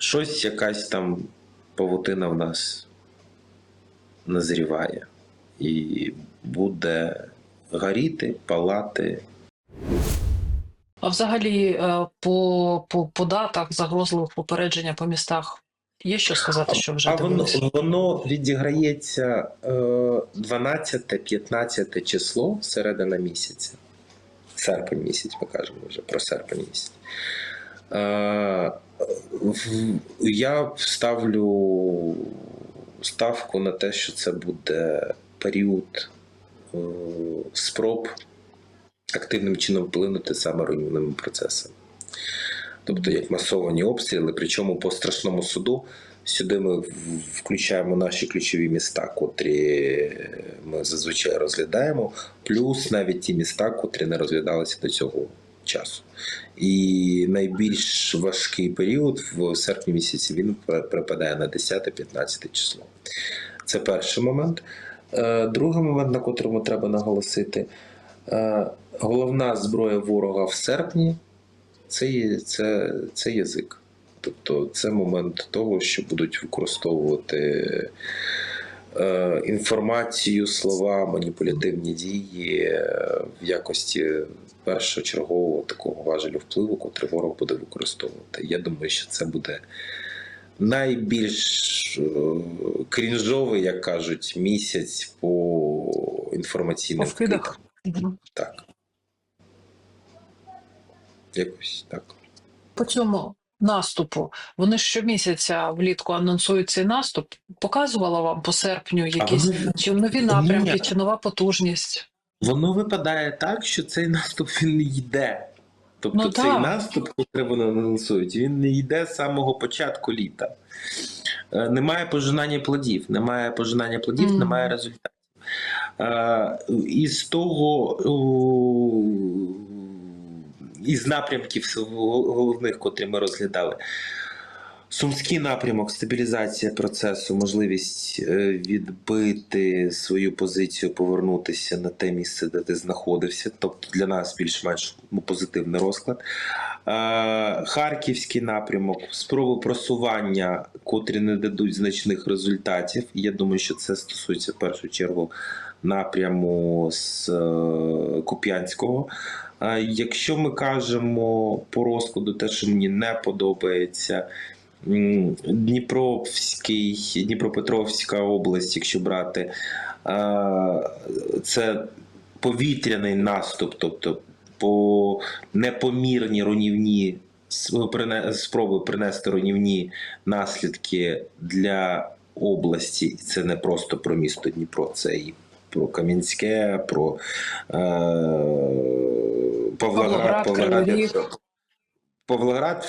щось якась там павутина в нас назріває і буде горіти, палати. А взагалі, е, по, по, по датах загрозливих попередження по містах є що сказати, що вже а воно, дивилися? воно відіграється е, 12-15 число середина місяця. Серпень місяць, ми кажемо вже про серпень місяць. Я ставлю ставку на те, що це буде період е, спроб активним чином вплинути саме руйнівними процесами. Тобто як масовані обстріли, причому по страшному суду сюди ми включаємо наші ключові міста, котрі ми зазвичай розглядаємо, плюс навіть ті міста, котрі не розглядалися до цього часу. І найбільш важкий період в серпні місяці він припадає на 10-15 число. Це перший момент. Е, Другий момент, на котрому треба наголосити, е, головна зброя ворога в серпні це, це, це язик. Тобто це момент того, що будуть використовувати інформацію, слова, маніпулятивні дії е, в якості першочергового такого важелю впливу, котрий ворог буде використовувати. Я думаю, що це буде найбільш е, крінжовий, як кажуть, місяць по інформаційним По вкидам. Так. Якось так. По цьому наступу вони щомісяця влітку анонсують цей наступ. Показувала вам по серпню якісь воно- чи нові напрямки, Ні. чи нова потужність? Воно випадає так, що цей наступ він не йде. Тобто Ну, цей так. наступ, який вони анонсують, він не йде з самого початку літа. Е, Немає пожинання плодів, немає пожинання плодів, Мгм. немає результатів. Е, Із того, із напрямків головних, котрі ми розглядали. Сумський напрямок, стабілізація процесу, можливість е, відбити свою позицію, повернутися на те місце, де ти знаходився. Тобто для нас більш-менш ну, позитивний розклад. Е, Харківський напрямок, спроби просування, котрі не дадуть значних результатів. Я думаю, що це стосується в першу чергу напряму з е, Куп'янського. Якщо ми кажемо по розкладу, те, що мені не подобається. Дніпровський, Дніпропетровська область, якщо брати, це повітряний наступ, тобто по непомірні руйнівні спроби принести руйнівні наслідки для області. І Це не просто про місто Дніпро, це і про Кам'янське, про е, Павлоград, Павлоград, Павлоград, Павлоград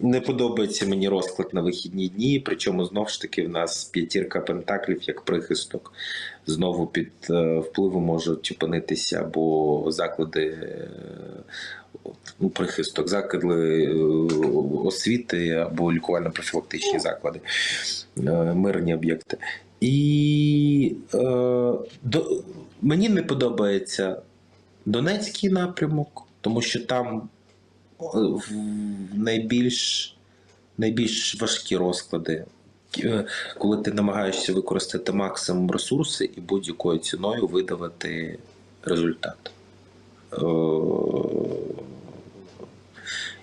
не подобається мені розклад на вихідні дні. Причому знов ж таки в нас п'ятірка пентаклів як прихисток. Знову під е, впливом можуть опинитися або заклади е, ну, прихисток, заклади е, освіти або лікувально-профілактичні заклади, е, мирні об'єкти. І е, до, мені не подобається Донецький напрямок, тому що там найбільш, найбільш важкі розклади, е, коли ти намагаєшся використати максимум ресурси і будь-якою ціною видавати результат. Е,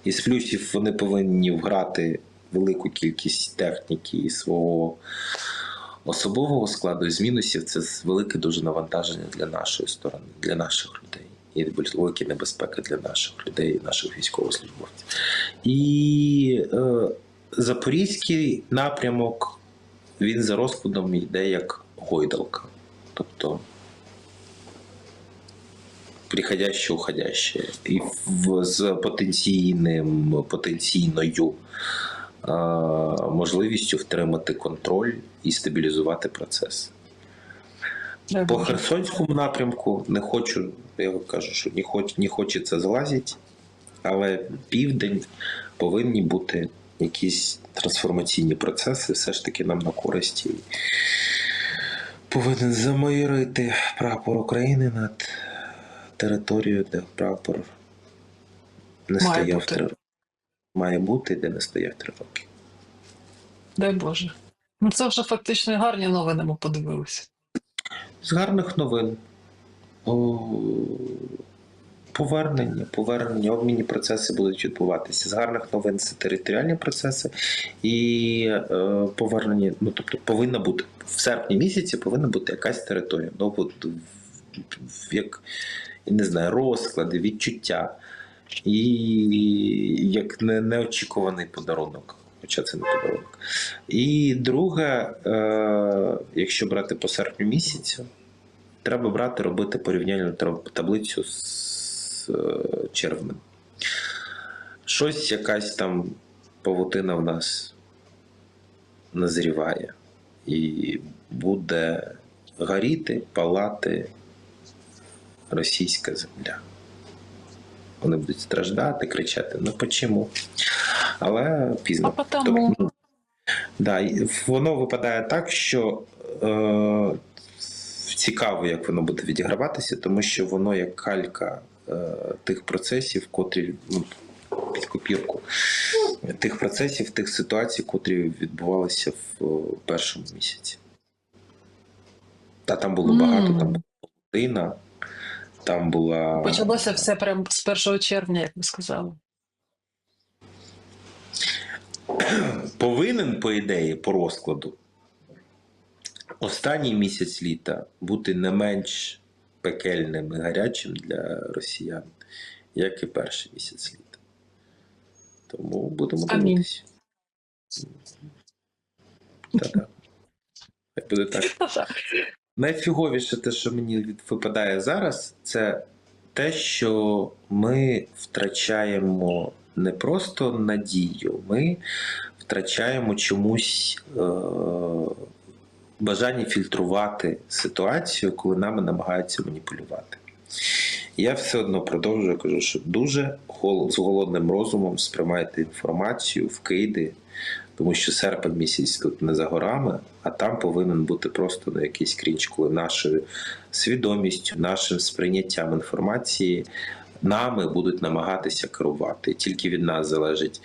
Із плюсів вони повинні вграти велику кількість техніки і свого особового складу. З мінусів це велике дуже навантаження для нашої сторони, для наших людей. І великі небезпеки для наших людей, наших військовослужбовців. І е, Запорізький напрямок, він за розкладом йде як гойдалка. Тобто приходяще, уходяще. І в, з потенційним, потенційною е, можливістю втримати контроль і стабілізувати процес. По Херсонському напрямку не хочу, я кажу, що не, хоч, не хочеться злазити, але південь повинні бути якісь трансформаційні процеси, все ж таки нам на користь. Повинен замайорити прапор України над територією, де прапор не Має стояв бути. три роки. має бути де не стояв три роки. Дай Боже. Ну це вже фактично і гарні новини ми подивилися. З гарних новин. Повернення, повернення, обмінні процеси будуть відбуватися. З гарних новин це територіальні процеси і е, повернення. Ну тобто, повинна бути в серпні місяці повинна бути якась територія. Ну, от, як не знаю, розклади, відчуття і як неочікуваний подарунок. Хоча це не подарунок. І друге, е, якщо брати по серпню місяцю, треба брати, робити порівняльну таблицю з е, червнем. Щось якась там павутина в нас назріває, і буде горіти, палати російська земля. Вони будуть страждати, кричати: ну почому? Але А пізно. потому Тобто, Да, воно випадає так, що е, цікаво, як воно буде відіграватися, тому що воно як калька е, тих процесів, котрі ну, під копірку тих процесів, тих ситуацій, котрі відбувалися в е, першому місяці. Та там було багато, Мгм. там була павутина, там була. почалося все прямо з 1 червня, як ви сказали. повинен, по ідеї, по розкладу, останній місяць літа бути не менш пекельним і гарячим для росіян, як і перший місяць літа. Тому будемо дивитися. Та-та. Буде так. Найфіговіше те, що мені випадає зараз, це те, що ми втрачаємо не просто надію, ми втрачаємо чомусь е- бажання фільтрувати ситуацію, коли нами намагаються маніпулювати. Я все одно продовжую кажу, що дуже з голодним розумом сприймайте інформацію, вкиди, тому що серпень місяць тут не за горами, а там повинен бути просто на якийсь крінч, коли нашою свідомістю, нашим сприйняттям інформації нами будуть намагатися керувати. Тільки від нас залежить,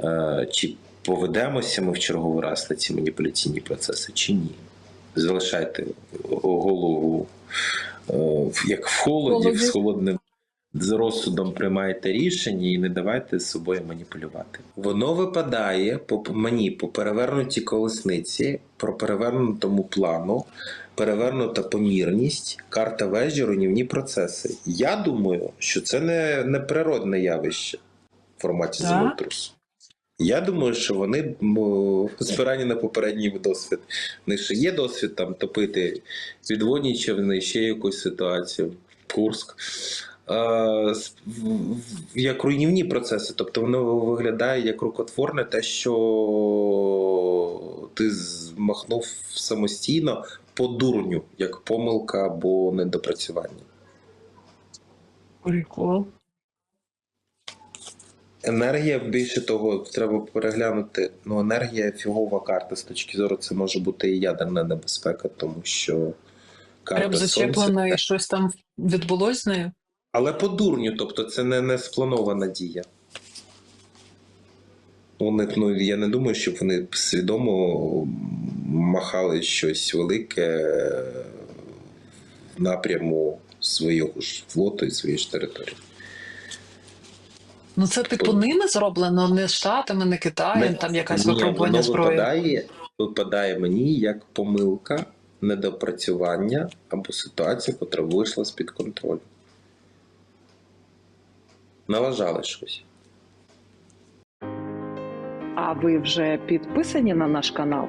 е, чи поведемося ми в черговий раз на ці маніпуляційні процеси, чи ні. Залишайте голову е, як в холоді, з холодним з розсудом приймаєте рішення і не давайте з собою маніпулювати. Воно випадає по мені по перевернутій колесниці, про перевернутому плану, перевернута помірність, карта вежі, руйнівні процеси. Я думаю, що це не, не природне явище в форматі Так? землетрусу. Я думаю, що вони м, спирані на попередній досвід. В них ще є досвід там топити підводні човни, ще якусь ситуацію. Курск. Е, як руйнівні процеси, тобто воно виглядає як рукотворне, те, що ти змахнув самостійно по дурню, як помилка або недопрацювання. Прикол. Енергія, більше того, треба переглянути. Ну, енергія фігова карта з точки зору, це може бути і ядерна небезпека, тому що карта Прям зачеплено сонця. і щось там відбулось з нею. Але по дурню, тобто це не, не спланована дія. Вони, ну, я не думаю, щоб вони свідомо махали щось велике в напряму свого ж флоту і своєї ж території. Ну це типу ними зроблено, не Штатами, не Китаєм, там якась випробування воно зброї. Випадає, випадає мені як помилка, недопрацювання або ситуація, яка вийшла з-під контролю. Налажали щось. А ви вже підписані на наш канал?